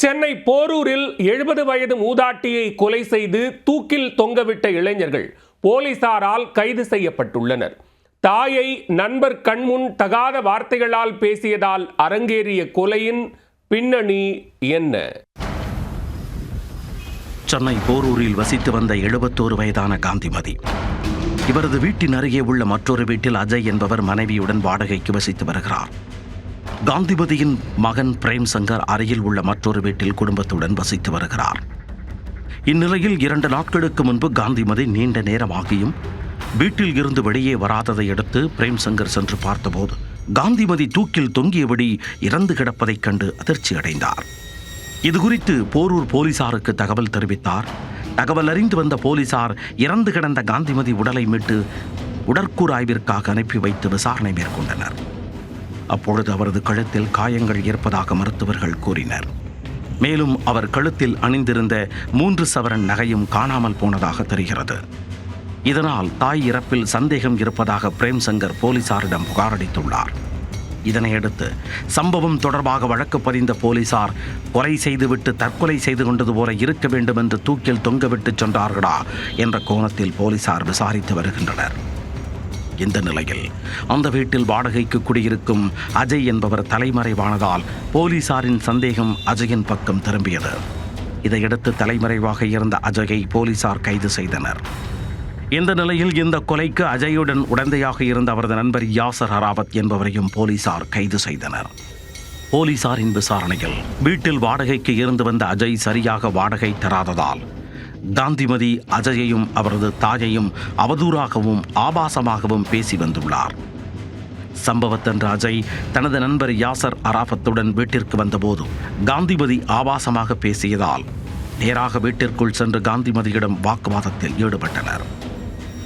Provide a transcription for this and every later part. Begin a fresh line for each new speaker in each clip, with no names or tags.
சென்னை போரூரில் எழுபது வயது மூதாட்டியை கொலை செய்து தூக்கில் தொங்கவிட்ட இளைஞர்கள் போலீசாரால் கைது செய்யப்பட்டுள்ளனர். தாயை நண்பர் கண்முன் தகாத வார்த்தைகளால் பேசியதால் அரங்கேறிய கொலையின் பின்னணி என்ன?
சென்னை போரூரில் வசித்து வந்த எழுபத்தோரு வயதான காந்திமதி. இவரது வீட்டின் அருகே உள்ள மற்றொரு வீட்டில் அஜய் என்பவர் மனைவியுடன் வாடகைக்கு வசித்து வருகிறார். காந்திமதியின் மகன் பிரேம் சங்கர் அருகில் உள்ள மற்றொரு வீட்டில் குடும்பத்துடன் வசித்து வருகிறார். இந்நிலையில் இரண்டு நாட்களுக்கு முன்பு காந்திமதி நீண்ட நேரமாகியும் வீட்டில் இருந்து வெளியே வராததை அடுத்து பிரேம் சங்கர் சென்று பார்த்தபோது காந்திமதி தூக்கில் தொங்கியபடி இறந்து கிடப்பதைக் கண்டு அதிர்ச்சி அடைந்தார் இதுகுறித்து போரூர் போலீசாருக்கு தகவல் தெரிவித்தார். தகவல் அறிந்து வந்த போலீசார் இறந்து கிடந்த காந்திமதி உடலை மீட்டு உடற்கூறு ஆய்விற்காக அனுப்பி வைத்து விசாரணை மேற்கொண்டனர். அப்பொழுது அவரது கழுத்தில் காயங்கள் இருப்பதாக மருத்துவர்கள் கூறினர். மேலும் அவர் கழுத்தில் அணிந்திருந்த மூன்று சவரன் நகையும் காணாமல் போனதாக தெரிகிறது. இதனால் தாய் இறப்பில் சந்தேகம் இருப்பதாக பிரேம் சங்கர் போலீசாரிடம் புகாரளித்துள்ளார் இதனையடுத்து சம்பவம் தொடர்பாக வழக்கு பதிந்த போலீசார் கொலை செய்துவிட்டு தற்கொலை செய்து கொண்டது போல இருக்க வேண்டும் என்று தூக்கில் தொங்கவிட்டு சென்றார்களா? என்ற கோணத்தில் போலீசார் விசாரித்து வருகின்றனர். இந்த நிலையில்? அந்த வீட்டில் வாடகைக்கு குடியிருக்கும் அஜய் என்பவர் தலைமறைவானதால் போலீசாரின் சந்தேகம் அஜயின் பக்கம் திரும்பியது. இதையடுத்து தலைமறைவாக இருந்த அஜயை போலீசார் கைது செய்தனர். இந்த நிலையில் இந்த கொலைக்கு அஜயுடன் உடந்தையாக இருந்த அவரது நண்பர் யாசர் ஹராவத் என்பவரையும் போலீசார் கைது செய்தனர். போலீசாரின் விசாரணையில் வீட்டில் வாடகைக்கு இருந்து வந்த அஜய் சரியாக வாடகை தராததால் காந்திமதி அஜயையும் அவரது தாயையும் அவதூறாகவும் ஆபாசமாகவும் பேசி வந்துள்ளார். சம்பவத்தன்று அஜய் தனது நண்பர் யாசர் அராஃபத்துடன் வீட்டிற்கு வந்தபோது காந்திமதி ஆபாசமாக பேசியதால் நேராக வீட்டிற்குள் சென்று காந்திமதியிடம் வாக்குவாதத்தில் ஈடுபட்டனர்.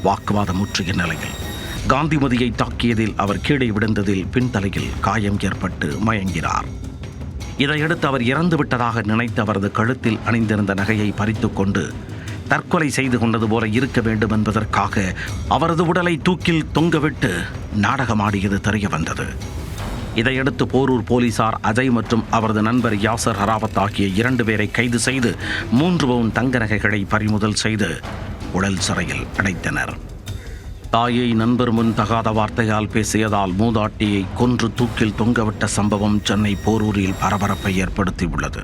வாக்குவாதம் முற்றிய நிலையில் காந்திமதியை தாக்கியதில் அவர் கீழே விழுந்ததில் பின்தலையில் காயம் ஏற்பட்டு மயங்கினார். இதையடுத்து அவர் இறந்துவிட்டதாக நினைத்து அவரது கழுத்தில் அணிந்திருந்த நகையை பறித்துக்கொண்டு தற்கொலை செய்து கொண்டது போல இருக்க வேண்டும் என்பதற்காக அவரது உடலை தூக்கில் தொங்கவிட்டு நாடகமாடியது தெரிய வந்தது. இதையடுத்து போரூர் போலீசார் அஜய் மற்றும் அவரது நண்பர் யாசர் ஹராவத் ஆகிய இரண்டு பேரை கைது செய்து மூன்று பவுன் தங்க நகைகளை பறிமுதல் செய்து உடல் சிறையில் அடைத்தனர். தாயை நண்பர் முன் தகாத வார்த்தையால் பேசியதால் மூதாட்டியை கொன்று தூக்கில் தொங்கவிட்ட சம்பவம் சென்னை போரூரில் பரபரப்பை ஏற்படுத்தியுள்ளது.